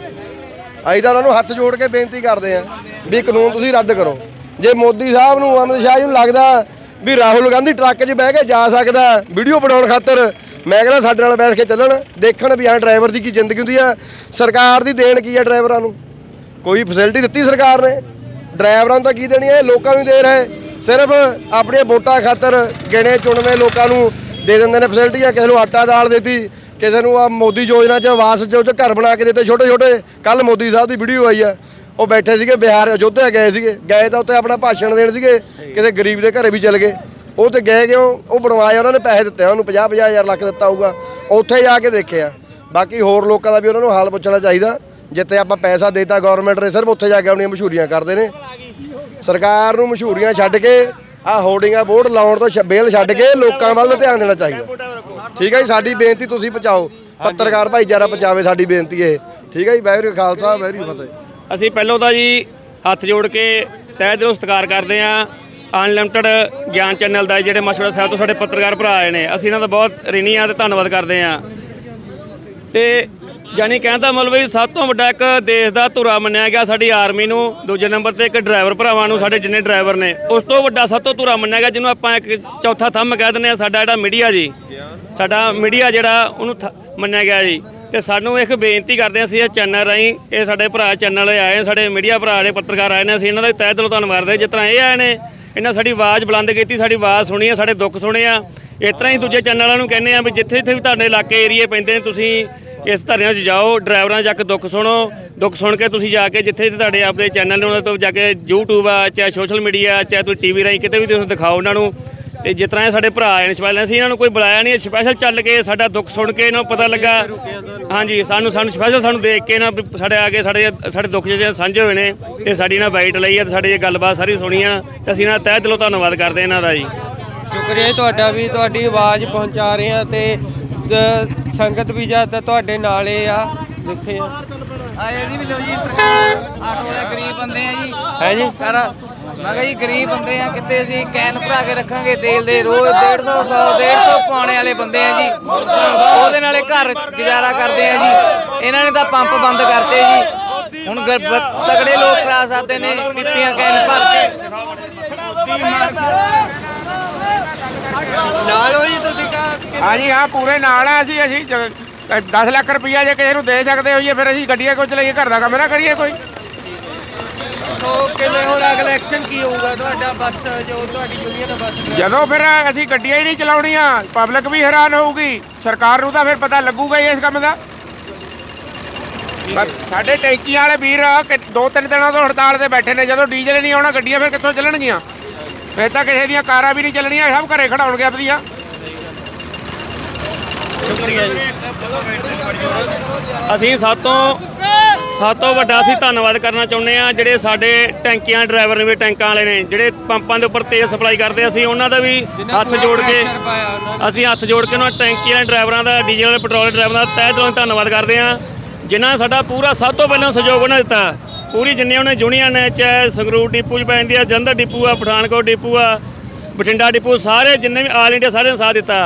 ਅਸੀਂ ਤਾਂ ਉਹਨਾਂ ਨੂੰ ਹੱਥ ਜੋੜ ਕੇ ਬੇਨਤੀ ਕਰਦੇ ਆਂ ਵੀ ਕਾਨੂੰਨ ਤੁਸੀਂ ਰੱਦ ਕਰੋ। ਜੇ ਮੋਦੀ ਸਾਹਿਬ ਨੂੰ ਅਮਿਤ ਸ਼ਾਹ ਜੀ ਨੂੰ ਲੱਗਦਾ ਵੀ ਰਾਹੁਲ ਗਾਂਧੀ ਟਰੱਕ 'ਚ ਬਹਿ ਕੇ ਜਾ ਸਕਦਾ, ਵੀਡੀਓ ਬਣਾਉਣ ਖਾਤਰ ਮੈਂ ਕਹਿੰਦਾ ਸਾਡੇ ਨਾਲ ਬੈਠ ਕੇ ਚੱਲਣ, ਦੇਖਣ ਵੀ ਹਾਂ ਡਰਾਈਵਰ ਦੀ ਕੀ ਜ਼ਿੰਦਗੀ ਹੁੰਦੀ ਆ। ਸਰਕਾਰ ਦੀ ਦੇਣ ਕੀ ਆ ਡਰਾਈਵਰਾਂ ਨੂੰ? ਕੋਈ ਫੈਸਿਲਿਟੀ ਦਿੱਤੀ ਸਰਕਾਰ ਨੇ? ਡਰਾਈਵਰਾਂ ਨੂੰ ਤਾਂ ਕੀ ਦੇਣੀ ਹੈ ਲੋਕਾਂ ਨੂੰ ਦੇ ਰਹੇ। ਸਿਰਫ ਆਪਣੀਆਂ ਵੋਟਾਂ ਖਾਤਰ ਗਿਣੇ ਚੁਣਵੇਂ ਲੋਕਾਂ ਨੂੰ ਦੇ ਦਿੰਦੇ ਨੇ ਫੈਸਿਲਿਟੀਆਂ ਕਿਸੇ ਨੂੰ ਆਟਾ ਦਾਲ ਦੇਤੀ ਕਿਸੇ ਨੂੰ ਆ ਮੋਦੀ ਯੋਜਨਾ 'ਚ ਆਵਾਸ ਜੋ ਚ ਘਰ ਬਣਾ ਕੇ ਦਿੱਤੇ ਛੋਟੇ ਛੋਟੇ। ਕੱਲ ਮੋਦੀ ਸਾਹਿਬ ਦੀ ਵੀਡੀਓ ਆਈ ਆ। ਉਹ ਬੈਠੇ ਸੀਗੇ ਬਿਹਾਰ ਅਯੋਧਿਆ ਗਏ ਸੀਗੇ। ਗਏ ਤਾਂ ਉੱਥੇ ਆਪਣਾ ਭਾਸ਼ਣ ਦੇਣ ਸੀਗੇ। ਕਿਸੇ ਗਰੀਬ ਦੇ ਘਰੇ ਵੀ ਚਲ ਗਏ। ਉਹ ਤੇ ਗਏ ਕਿਉਂ? ਉਹ ਬਣਵਾਏ ਉਹਨਾਂ ਨੇ ਪੈਸੇ ਦਿੱਤੇ ਉਹਨੂੰ 50 50 ਹਜ਼ਾਰ ਲੱਖ ਦਿੱਤਾ ਹੋਊਗਾ। ਉੱਥੇ ਜਾ ਕੇ ਦੇਖਿਆ ਬਾਕੀ ਹੋਰ ਲੋਕਾਂ ਦਾ ਵੀ ਉਹਨਾਂ ਨੂੰ ਹਾਲ ਪੁੱਛਣਾ ਚਾਹੀਦਾ। ਜਿੱਥੇ ਆਪਾਂ ਪੈਸਾ ਦੇਤਾ ਗਵਰਨਮੈਂਟ ਨੇ ਸਿਰਫ ਉੱਥੇ ਜਾ ਕੇ ਆਪਣੀਆਂ ਮਸ਼ਹੂਰੀਆਂ ਕਰਦੇ ਨੇ। ਸਰਕਾਰ ਨੂੰ ਮਸ਼ਹੂਰੀਆਂ ਛੱਡ ਕੇ ਆ ਹੋਰਡਿੰਗਾਂ ਬੋਰਡ ਲਾਉਣ ਤੋਂ ਬੇਲ ਛੱਡ ਕੇ ਲੋਕਾਂ ਵੱਲ ਧਿਆਨ ਦੇਣਾ ਚਾਹੀਦਾ। ਠੀਕ ਹੈ ਜੀ ਸਾਡੀ ਬੇਨਤੀ ਤੁਸੀਂ ਪਹੁੰਚਾਓ। ਪੱਤਰਕਾਰ ਭਾਈਚਾਰਾ ਪਹੁੰਚਾਵੇ ਸਾਡੀ ਬੇਨਤੀ ਇਹ। ਠੀਕ ਹੈ ਜੀ ਕਾ ਖਾਲਸਾ ਕੀ ਫਤਿਹ। ਅਸੀਂ ਪਹਿਲਾਂ ਤਾਂ ਜੀ ਹੱਥ ਜੋੜ ਕੇ ਤਹਿ ਦਿਲੋਂ ਸਤਿਕਾਰ ਕਰਦੇ ਹਾਂ। ਅਨਲਿਮਟਿਡ ਗਿਆਨ ਚੈਨਲ ਦਾ ਜਿਹੜੇ ਮਸ਼ਵਰਾ ਸਾਹਿਬ ਤੋਂ ਸਾਡੇ ਪੱਤਰਕਾਰ ਭਰਾ ਆਏ ਨੇ। ਅਸੀਂ ਇਹਨਾਂ ਦਾ ਬਹੁਤ ਰਿਣੀ ਆ ਤੇ ਧੰਨਵਾਦ ਕਰਦੇ ਹਾਂ। ਤੇ ਜਾਨੀ ਕਹਿੰਦਾ ਮਤਲਬ ਵੀ ਸਭ ਤੋਂ ਵੱਡਾ ਇੱਕ ਦੇਸ਼ ਦਾ ਧੁਰਾ ਮੰਨਿਆ ਗਿਆ ਸਾਡੀ ਆਰਮੀ ਨੂੰ, ਦੂਜੇ ਨੰਬਰ ਤੇ ਇੱਕ ਡਰਾਈਵਰ ਭਰਾਵਾਂ ਨੂੰ, ਸਾਡੇ ਜਿੰਨੇ ਡਰਾਈਵਰ ਨੇ। ਉਸ ਤੋਂ ਵੱਡਾ ਸਭ ਤੋਂ ਧੁਰਾ ਮੰਨਿਆ ਗਿਆ, ਜਿਹਨੂੰ ਆਪਾਂ ਇੱਕ ਚੌਥਾ ਥੰਮ ਕਹਿ ਦਿੰਦੇ ਆ ਸਾਡਾ ਜਿਹੜਾ ਮੀਡੀਆ ਜੀ। ਸਾਡਾ ਮੀਡੀਆ ਜਿਹੜਾ ਉਹਨੂੰ ਥ- ਮੰਨਿਆ ਗਿਆ ਜੀ। ਤੇ ਸਾਨੂੰ ਇੱਕ ਬੇਨਤੀ ਕਰਦੇ ਹਾਂ, ਅਸੀਂ ਇਹ ਚੈਨਲ ਰਾਹੀਂ, ਇਹ ਸਾਡੇ ਭਰਾ ਚੈਨਲ ਆਏ ਸਾਡੇ ਮੀਡੀਆ ਭਰਾ ਨੇ, ਪੱਤਰਕਾਰ ਆਏ ਨੇ, ਅਸੀਂ ਇਹਨਾਂ ਦਾ ਤਹਿ ਦਿਲੋਂ ਧੰਨਵਾਦ ਕਰਦੇ ਜਿਸ ਤਰ੍ਹਾਂ ਇਹ ਆਏ ਨੇ, ਇਹਨਾਂ ਸਾਡੀ ਆਵਾਜ਼ ਬੁਲੰਦ ਕੀਤੀ, ਸਾਡੀ ਆਵਾਜ਼ ਸੁਣੀ ਆ, ਸਾਡੇ ਦੁੱਖ ਸੁਣੇ ਆ। ਇਸ ਤਰ੍ਹਾਂ ਹੀ ਦੂਜੇ ਚੈਨਲਾਂ ਨੂੰ ਕਹਿੰਦੇ ਆ ਵੀ ਜਿੱਥੇ ਜਿੱਥੇ ਵੀ ਤੁਹਾਡੇ ਇਲਾਕੇ ਏਰੀਏ ਪੈਂਦੇ ਨੇ, ਤੁਸੀਂ ਇਸ ਧਰਨਿਆਂ 'ਚ ਜਾਓ, ਡਰਾਈਵਰਾਂ ਜਾ ਕੇ ਦੁੱਖ ਸੁਣੋ, ਦੁੱਖ ਸੁਣ ਕੇ ਤੁਸੀਂ ਜਾ ਕੇ ਜਿੱਥੇ ਤੁਹਾਡੇ ਆਪਣੇ ਚੈਨਲ ਨੇ ਉਹਨਾਂ ਤੋਂ ਜਾ ਕੇ YouTube ਆ, ਚਾਹੇ ਸੋਸ਼ਲ ਮੀਡੀਆ ਚਾਹੇ ਤੁਸੀਂ ਟੀਵੀ ਰਾਹੀਂ ਕਿਤੇ ਵੀ ਤੁਸੀਂ ਦਿਖਾਓ ਉਹਨਾਂ ਨੂੰ। ਤੇ ਜਿਸ ਤਰ੍ਹਾਂ ਇਹ ਸਾਡੇ ਭਰਾ ਆਏ ਨੇ ਸਪੈਸ਼ਲ, ਅਸੀਂ ਇਹਨਾਂ ਨੂੰ ਕੋਈ ਬੁਲਾਇਆ ਨਹੀਂ ਸਪੈਸ਼ਲ ਚੱਲ ਕੇ ਸਾਡਾ ਦੁੱਖ ਸੁਣ ਕੇ ਇਹਨਾਂ ਨੂੰ ਪਤਾ ਲੱਗਾ। ਹਾਂਜੀ, ਸਾਨੂੰ ਸਾਨੂੰ ਸਪੈਸ਼ਲ ਸਾਨੂੰ ਦੇਖ ਕੇ ਨਾ ਵੀ ਸਾਡੇ ਆ ਕੇ ਸਾਡੇ ਸਾਡੇ ਦੁੱਖ ਜਿਹੜੇ ਸਾਂਝੇ ਹੋਏ ਨੇ, ਤੇ ਸਾਡੀ ਨਾ ਬਾਈਟ ਲਈ ਆ ਤੇ ਸਾਡੀ ਇਹ ਗੱਲਬਾਤ ਸਾਰੀ ਸੁਣੀ ਆ। ਤੇ ਅਸੀਂ ਇਹਨਾਂ ਦਾ ਤਹਿ ਦਿਲੋਂ ਧੰਨਵਾਦ ਕਰਦੇ ਇਹਨਾਂ ਦਾ ਜੀ। ਸ਼ੁਕਰੀਆ ਜੀ ਤੁਹਾਡਾ ਵੀ, ਤੁਹਾਡੀ ਆਵਾਜ਼ ਪਹੁੰਚਾ ਰਹੇ ਆ ਤੇ ਸੰਗਤ ਵੀ ਜ਼ਿਆਦਾ ਤੁਹਾਡੇ ਨਾਲ ਆ ਜਿੱਥੇ ਆ। ਆਏ ਜੀ ਵੀ ਲੋ ਜੀ ਆਟੋ ਦੇ ਗਰੀਬ ਬੰਦੇ ਆ ਜੀ। ਹੈ ਜੀ? ਸਾਰਾ ਮੈਂ ਕਿਹਾ ਜੀ ਗਰੀਬ ਬੰਦੇ ਆ ਕਿਤੇ ਅਸੀਂ ਕੈਨ ਭਰਾ ਕੇ ਰੱਖਾਂਗੇ ਤੇਲ ਦੇ ਰੋਜ਼ 150 100 150 ਪਾਉਣੇ ਵਾਲੇ ਬੰਦੇ ਆ ਜੀ। ਉਹਦੇ ਨਾਲੇ ਘਰ ਗੁਜ਼ਾਰਾ ਕਰਦੇ ਆ ਜੀ। ਇਹਨਾਂ ਨੇ ਤਾਂ ਪੰਪ ਬੰਦ ਕਰਤੇ ਜੀ। ਹੁਣ ਤਗੜੇ ਲੋਕ ਕਰਾ ਸਕਦੇ ਨੇ ਪਿੱਪੀਆਂ ਕੈਨ ਭਰ ਕੇ। ਨਾਲ ਹੋ ਜੀ ਤੁਸੀਂ ਕਾ ਹਾਂਜੀ ਹਾਂ ਪੂਰੇ ਨਾਲ ਆ ਅਸੀਂ ਅਸੀਂ 10 ਲੱਖ ਰੁਪਈਆ ਜੇ ਕਿਸੇ ਨੂੰ ਦੇ ਸਕਦੇ ਹੋਈਏ ਫਿਰ ਅਸੀਂ ਗੱਡੀਆਂ ਕਿਉਂ ਚਲਾਈਏ ਘਰ ਦਾ ਕੰਮ ਨਾ ਕਰੀਏ ਕੋਈ। ਤੋ ਕਿਵੇਂ ਹੁਣ ਅਗਲਾ ਐਕਸ਼ਨ ਕੀ ਹੋਊਗਾ ਤੁਹਾਡਾ ਬੱਸ ਜੋ ਤੁਹਾਡੀ ਯੂਨੀਅਨ ਦਾ ਬੱਸ ਜਦੋਂ ਫਿਰ ਅਸੀਂ ਗੱਡੀਆਂ ਹੀ ਨਹੀਂ ਚਲਾਉਣੀਆਂ ਪਬਲਿਕ ਵੀ ਹੈਰਾਨ ਹੋਊਗੀ ਸਰਕਾਰ ਨੂੰ ਤਾਂ ਫਿਰ ਪਤਾ ਲੱਗੂਗਾ ਇਸ ਕੰਮ ਦਾ। ਸਾਡੇ ਟੈਂਕੀਆਂ ਵਾਲੇ ਵੀਰ ਦੋ ਤਿੰਨ ਦਿਨਾਂ ਤੋਂ ਹੜਤਾਲ ਤੇ ਬੈਠੇ ਨੇ ਜਦੋਂ ਡੀਜ਼ਲ ਨਹੀਂ ਆਉਣਾ ਗੱਡੀਆਂ ਫਿਰ ਕਿੱਥੋਂ ਚੱਲਣਗੀਆਂ? ਫਿਰ ਤਾਂ ਕਿਸੇ ਦੀਆਂ ਕਾਰਾਂ ਵੀ ਨਹੀਂ ਚੱਲਣੀਆਂ ਸਭ ਘਰੇ ਖੜਾਉਣਗੇ ਆਪਦੀਆਂ ਅਸੀਂ ਸਭ ਤੋਂ ਸਭ ਤੋਂ ਵੱਡਾ ਅਸੀਂ ਧੰਨਵਾਦ ਕਰਨਾ ਚਾਹੁੰਦੇ ਆ ਜਿਹੜੇ ਸਾਡੇ ਟੈਂਕੀਆਂ ਡਰਾਈਵਰ ਨੇ ਵੀ ਟੈਂਕਾਂ ਵਾਲੇ ਨੇ ਜਿਹੜੇ ਪੰਪਾਂ ਦੇ ਉੱਪਰ ਤੇਲ ਸਪਲਾਈ ਕਰਦੇ ਅਸੀਂ ਉਹਨਾਂ ਦਾ ਵੀ ਹੱਥ ਜੋੜ ਕੇ ਅਸੀਂ ਹੱਥ ਜੋੜ ਕੇ ਉਹਨਾਂ ਟੈਂਕੀ ਵਾਲੇ ਡਰਾਈਵਰਾਂ ਦਾ ਡੀਜ਼ਲ ਵਾਲੇ ਪੈਟਰੋਲ ਡਰਾਈਵਰਾਂ ਦਾ ਤਹਿ ਦਿਲੋਂ ਧੰਨਵਾਦ ਕਰਦੇ ਆ ਜਿਨ੍ਹਾਂ ਨੇ ਸਾਡਾ ਪੂਰਾ ਸਭ ਤੋਂ ਪਹਿਲਾਂ ਸਹਿਯੋਗ ਉਹਨਾਂ ਦਿੱਤਾ। ਪੂਰੀ ਜਿੰਨੇ ਉਹਨੇ ਯੂਨੀਅਨ ਨੇ, ਚਾਹੇ ਸੰਗਰੂਰ ਡਿਪੂ 'ਚ ਪੈਂਦੀ ਆ, ਜਲੰਧਰ ਡਿਪੂ ਆ, ਪਠਾਨਕੋਟ ਡਿਪੂ ਆ, ਬਠਿੰਡਾ ਡਿਪੂ, ਸਾਰੇ ਜਿੰਨੇ ਵੀ ਆਲ ਇੰਡੀਆ ਸਾਰਿਆਂ ਨੇ ਸਾਥ ਦਿੱਤਾ।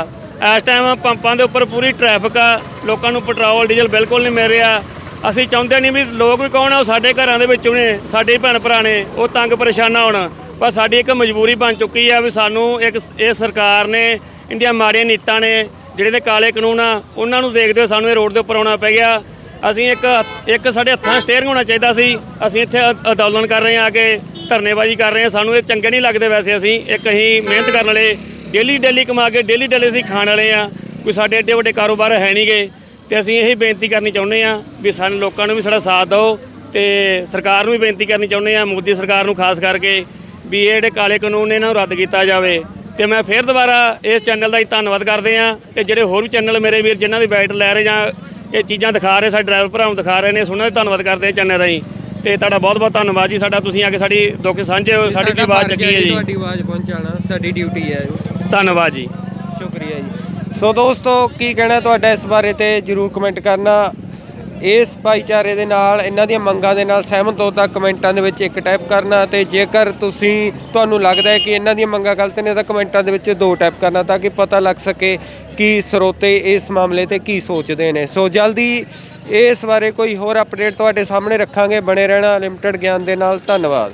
ਇਸ ਟਾਈਮ ਪੰਪਾਂ ਦੇ ਉੱਪਰ ਪੂਰੀ ਟ੍ਰੈਫਿਕ ਆ, ਲੋਕਾਂ ਨੂੰ ਪੈਟਰੋਲ ਡੀਜ਼ਲ ਬਿਲਕੁਲ ਨਹੀਂ ਮਿਲ ਰਿਹਾ। ਅਸੀਂ ਚਾਹੁੰਦੇ ਨਹੀਂ ਵੀ ਲੋਕ ਵੀ ਕੌਣ ਆ, ਉਹ ਸਾਡੇ ਘਰਾਂ ਦੇ ਵਿੱਚੋਂ ਨੇ, ਸਾਡੇ ਭੈਣ ਭਰਾ ਨੇ, ਉਹ ਤੰਗ ਪਰੇਸ਼ਾਨਾ ਹੋਣ। ਪਰ ਸਾਡੀ ਇੱਕ ਮਜਬੂਰੀ ਬਣ ਚੁੱਕੀ ਆ ਵੀ ਸਾਨੂੰ ਇੱਕ ਇਹ ਸਰਕਾਰ ਨੇ ਇੰਡੀਆ ਮਾੜੀਆਂ ਨੀਤਾਂ ਨੇ, ਜਿਹੜੇ ਦੇ ਕਾਲੇ ਕਾਨੂੰਨ ਆ, ਉਹਨਾਂ ਨੂੰ ਦੇਖਦੇ ਹੋਏ ਸਾਨੂੰ ਇਹ ਰੋਡ ਦੇ ਉੱਪਰ ਆਉਣਾ ਪੈ ਗਿਆ। ਅਸੀਂ ਇੱਕ ਇੱਕ ਸਾਡੇ ਹੱਥਾਂ ਸਟੇਅਰਿੰਗ ਹੋਣਾ ਚਾਹੀਦਾ ਸੀ। ਅਸੀਂ ਇੱਥੇ ਅ- ਅੰਦੋਲਨ ਕਰ ਰਹੇ ਹਾਂ ਆ ਕੇ, ਧਰਨੇਬਾਜ਼ੀ ਕਰ ਰਹੇ ਹਾਂ। ਸਾਨੂੰ ਇਹ ਚੰਗੇ ਨਹੀਂ ਲੱਗਦੇ ਵੈਸੇ ਅਸੀਂ। ਇੱਕ ਅਸੀਂ ਮਿਹਨਤ ਕਰਨ ਵਾਲੇ ਡੇਲੀ ਡੇਲੀ ਕਮਾ ਕੇ ਡੇਲੀ ਡੇਲੀ ਅਸੀਂ ਖਾਣ ਵਾਲੇ ਆ ਕੋਈ ਸਾਡੇ ਐਡੇ ਵੱਡੇ ਕਾਰੋਬਾਰ ਹੈ ਨਹੀਂਗੇ ਤੇ ਅਸੀਂ ਇਹੀ ਬੇਨਤੀ ਕਰਨੀ ਚਾਹੁੰਦੇ ਆ ਵੀ ਸਾਨੂੰ ਲੋਕਾਂ ਨੂੰ ਵੀ ਸਾਡਾ ਸਾਥ ਦਿਓ ਤੇ ਸਰਕਾਰ ਨੂੰ ਵੀ ਬੇਨਤੀ ਕਰਨੀ ਚਾਹੁੰਦੇ ਆ ਮੋਦੀ ਸਰਕਾਰ ਨੂੰ ਖਾਸ ਕਰਕੇ ਵੀ ਇਹ ਜਿਹੜੇ ਕਾਲੇ ਕਾਨੂੰਨ ਨੇ ਇਹਨਾਂ ਨੂੰ ਰੱਦ ਕੀਤਾ ਜਾਵੇ। ਤੇ ਮੈਂ ਫੇਰ ਦੁਬਾਰਾ ਇਸ ਚੈਨਲ ਦਾ ਹੀ ਧੰਨਵਾਦ ਕਰਦੇ ਆ ਤੇ ਜਿਹੜੇ ਹੋਰ ਵੀ ਚੈਨਲ ਮੇਰੇ ਵੀਰ ਜਿਨ੍ਹਾਂ ਦੀ ਬੈਟ ਲੈ ਰਹੇ ਜਾਂ ਇਹ ਚੀਜ਼ਾਂ ਦਿਖਾ ਰਹੇ ਸਾਡੇ ਡਰਾਈਵਰ ਭਰਾਵਾਂ ਨੂੰ ਦਿਖਾ ਰਹੇ ਨੇ ਦਾ ਧੰਨਵਾਦ ਕਰਦੇ ਆ ਚੈਨਲ ਰਾਹੀਂ। ਤੇ ਤੁਹਾਡਾ ਬਹੁਤ ਬਹੁਤ ਧੰਨਵਾਦ ਜੀ ਸਾਡਾ ਤੁਸੀਂ ਆ ਕੇ ਸਾਡੀ ਦੁੱਖ ਸਾਂਝੇ ਹੋ ਸਾਡੀ ਵੀ ਆਵਾਜ਼ ਚੱਕੀ ਹੈ ਜੀ ਤੁਹਾਡੀ ਆਵਾਜ਼ ਪਹੁੰਚਾਉਣਾ ਸਾਡੀ ਡਿਊਟੀ ਹੈ ਧੰਨਵਾਦ ਜੀ। ਸ਼ੁਕਰੀਆ ਜੀ। ਸੋ ਦੋਸਤੋ ਕੀ ਕਹਿਣਾ ਤੁਹਾਡਾ ਇਸ ਬਾਰੇ ਤੇ ਜਰੂਰ ਕਮੈਂਟ ਕਰਨਾ। ਇਸ ਭਾਈਚਾਰੇ ਦੇ ਨਾਲ, ਇਹਨਾਂ ਦੀਆਂ ਮੰਗਾਂ ਦੇ ਨਾਲ ਸਹਿਮਤ ਹੋ ਤਾਂ ਕਮੈਂਟਾਂ ਦੇ ਵਿੱਚ ਇੱਕ ਟਾਈਪ ਕਰਨਾ ਤੇ ਜੇਕਰ ਤੁਸੀਂ, ਤੁਹਾਨੂੰ ਲੱਗਦਾ ਹੈ ਕਿ ਇਹਨਾਂ ਦੀਆਂ ਮੰਗਾਂ ਗਲਤ ਨੇ ਤਾਂ ਕਮੈਂਟਾਂ ਦੇ ਵਿੱਚ ਦੋ ਟਾਈਪ ਕਰਨਾ ਤਾਂ ਕਿ ਪਤਾ ਲੱਗ ਸਕੇ ਕਿ ਸਰੋਤੇ ਇਸ ਮਾਮਲੇ ਤੇ ਕੀ ਸੋਚਦੇ ਨੇ। ਸੋ ਜਲਦੀ ਇਸ ਬਾਰੇ ਕੋਈ ਹੋਰ ਅਪਡੇਟ ਤੁਹਾਡੇ ਸਾਹਮਣੇ ਰੱਖਾਂਗੇ। ਬਣੇ ਰਹਿਣਾ ਲਿਮਟਿਡ ਗਿਆਨ ਦੇ ਨਾਲ। ਧੰਨਵਾਦ।